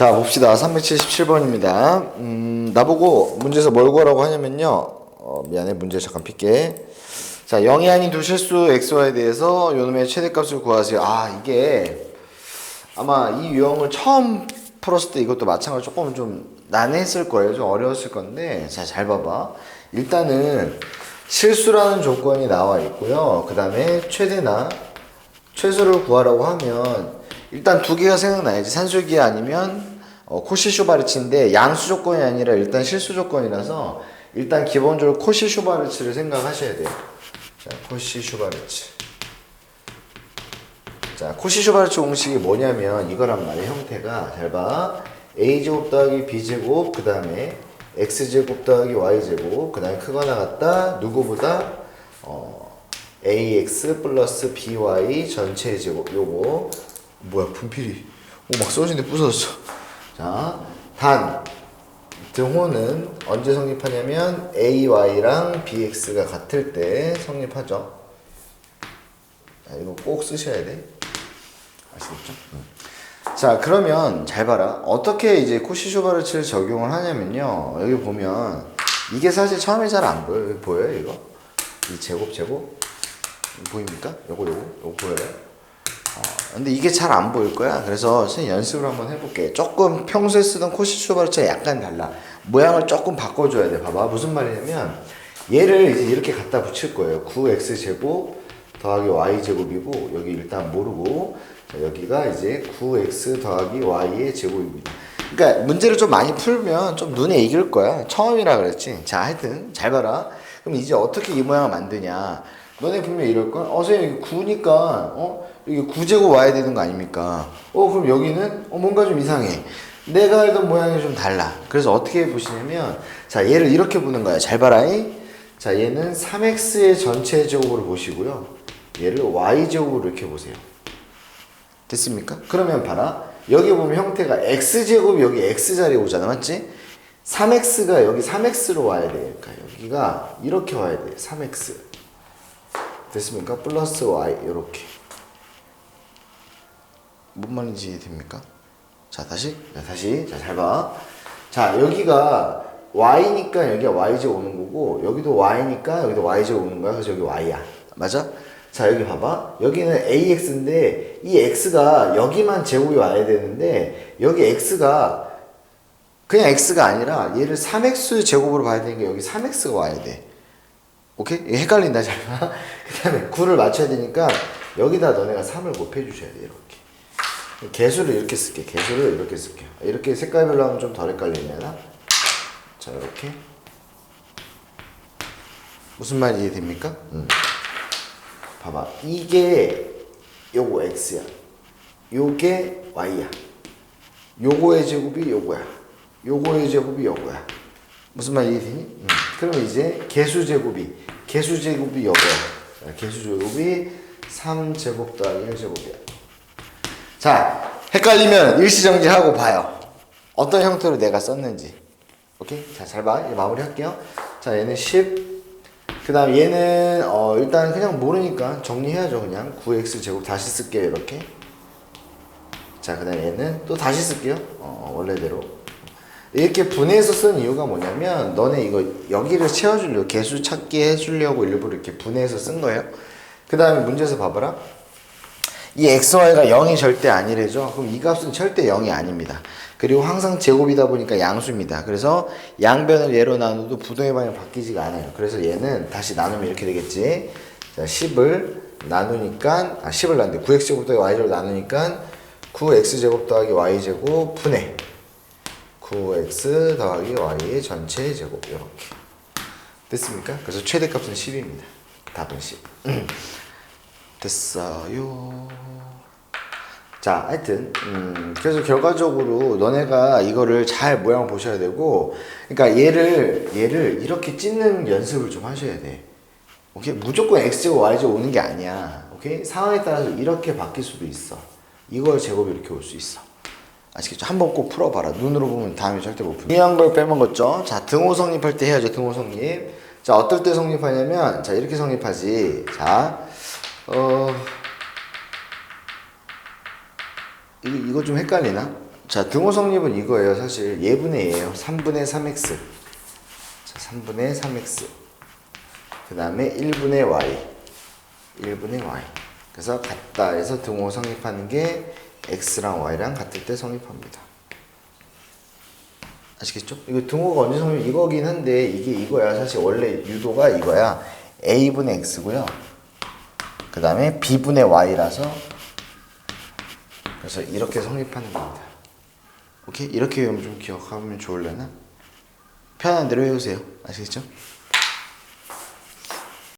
자 봅시다. 377번입니다. 음, 나보고 문제에서 뭘 구하라고 하냐면요. 어, 미안해. 문제 잠깐 필게 자 0이 아닌 두 실수 xy에 대해서 요놈의 최대값을 구하세요. 아 이게 아마 이 유형을 처음 풀었을 때 이것도 마찬가지로 조금 좀 난해했을 거예요. 좀 어려웠을 건데. 자 잘 봐봐. 일단은 실수라는 조건이 나와 있고요. 그 다음에 최대나 최소를 구하라고 하면 일단 두 개가 생각나야지. 산술기 아니면 어, 코시 슈바르츠인데 양수 조건이 아니라 일단 실수 조건이라서 일단 기본적으로 코시 슈바르츠를 생각하셔야 돼요. 자, 코시 슈바르츠. 자, 코시 슈바르츠 공식이 뭐냐면 이거란 말이에요. 형태가 잘 봐. a 제곱 더하기 b 제곱 그 다음에 x 제곱 더하기 y 제곱 그 다음에 크거나 같다 누구보다 어, ax 플러스 by 전체 제곱 요거 뭐야 분필이 오막 써진데 부서졌어 자 단 등호는 언제 성립하냐면 ay랑 bx가 같을 때 성립하죠 자, 이거 꼭 쓰셔야 돼 아시겠죠? 음. 자 그러면 잘 봐라 어떻게 이제 코시쇼바르츠를 적용을 하냐면요 여기 보면 이게 사실 처음에 잘 안 보여요 보여요 이거 이 제곱 제곱 보입니까? 요거 요거 요거 보여요? 어, 근데 이게 잘 안 보일 거야 그래서 선생님 연습을 한번 해볼게 조금 평소에 쓰던 코시쇼 바르츠가 약간 달라 모양을 조금 바꿔줘야 돼 봐봐 무슨 말이냐면 얘를 이제 이렇게 갖다 붙일 거예요 9x 제곱 더하기 y 제곱이고 여기 일단 모르고 자, 여기가 이제 9x 더하기 y의 제곱입니다. 그러니까 문제를 좀 많이 풀면 좀 눈에 익을 거야. 처음이라 그랬지. 자, 하여튼 잘 봐라. 그럼 이제 어떻게 이 모양을 만드냐? 너네 분명 이럴 걸. 어, 선생님 9니까 어 여기 9제곱 와야 되는 거 아닙니까? 어, 그럼 여기는 어 뭔가 좀 이상해. 내가 알던 모양이 좀 달라. 그래서 어떻게 보시냐면 자, 얘를 이렇게 보는 거야. 잘 봐라잉. 자, 얘는 3x의 전체 제곱으로 보시고요. 얘를 y제곱으로 이렇게 보세요. 됐습니까? 그러면 봐라. 여기 보면 형태가 x제곱이 여기 x자리에 오잖아. 맞지? 3x가 여기 3x로 와야 돼. 그러니까 여기가 이렇게 와야 돼. 3x. 됐습니까? 플러스 y 이렇게. 뭔 말인지 이해됩니까? 자, 다시. 자, 다시. 자, 잘 봐. 자, 여기가 y니까 여기가 y제곱 오는 거고 여기도 y니까 여기도 y제곱 오는 거야. 그래서 여기 y야. 맞아? 자 여기 봐봐 여기는 ax인데 이 x가 여기만 제곱이 와야 되는데 여기 x가 그냥 x가 아니라 얘를 3x 제곱으로 봐야 되는 게 여기 3x가 와야 돼 오케이? 헷갈린다 잘 봐 그 다음에 9를 맞춰야 되니까 여기다 너네가 3을 곱해 주셔야 돼 이렇게 개수를 이렇게 쓸게 개수를 이렇게 쓸게요 이렇게 색깔별로 하면 좀 덜 헷갈리려나? 자 이렇게 무슨 말이 이해됩니까? 음. 봐봐 이게 요거 x야 요게 y야 요거의 제곱이 요거야 요거의 제곱이 요거야 무슨 말 이해되니? 음. 그러면 이제 개수 제곱이 개수 제곱이 요거야 개수 제곱이 3제곱 더하기 1제곱이야 자 헷갈리면 일시정지하고 봐요. 어떤 형태로 내가 썼는지. 오케이? 자 잘봐. 마무리 할게요. 자 얘는 10 그 다음 얘는 어 일단 그냥 모르니까 정리해야죠 그냥. 9x 제곱 다시 쓸게요 이렇게. 자 그 다음 얘는 또 다시 쓸게요. 어 원래대로 이렇게 분해해서 쓴 이유가 뭐냐면 너네 이거 여기를 채워주려고 개수 찾기 해주려고 일부러 이렇게 분해해서 쓴 거예요 그 다음에 문제에서 봐봐라 이 xy가 0이 절대 아니래죠 그럼 이 값은 절대 0이 아닙니다 그리고 항상 제곱이다 보니까 양수입니다. 그래서 양변을 예로 나눠도 부동의 방향 바뀌지가 않아요. 그래서 얘는 다시 나누면 이렇게 되겠지. 자, 10을 나누니까 아 10을 나누는데 9x제곱 더하기 y제곱 나누니까 9x제곱 더하기 y제곱 분해 9x 더하기 y의 전체 제곱 이렇게 됐습니까? 그래서 최대값은 10입니다. 답은 10. 됐어요. 자, 하여튼, 음, 그래서 결과적으로 너네가 이거를 잘 모양 보셔야 되고, 그러니까 얘를, 얘를 이렇게 찢는 연습을 좀 하셔야 돼. 오케이? 무조건 X제곱, Y제곱 오는 게 아니야. 오케이? 상황에 따라서 이렇게 바뀔 수도 있어. 이걸 제곱이 이렇게 올 수 있어. 아시겠죠? 한 번 꼭 풀어봐라. 눈으로 보면 다음에 절대 못 풀어. 중요한 걸 빼먹었죠? 자, 등호 성립할 때 해야죠, 등호 성립. 자, 어떨 때 성립하냐면, 자, 이렇게 성립하지. 자, 어, 이거, 이거 좀 헷갈리나? 자, 등호 성립은 이거예요. 사실 예분의 예요. 3분의 3x. 자, 3분의 3x. 그 다음에 1분의 y. 1분의 y. 그래서 같다 해서 등호 성립하는 게 x랑 y랑 같을 때 성립합니다. 아시겠죠? 이거 등호가 언제 성립? 이거긴 한데 이게 이거야. 사실 원래 유도가 이거야. a분의 x고요. 그 다음에 b분의 y라서 그래서 이렇게 성립하는 겁니다. 오케이? 이렇게 좀 기억하면 좋을려나? 편한 대로 외우세요. 아시겠죠?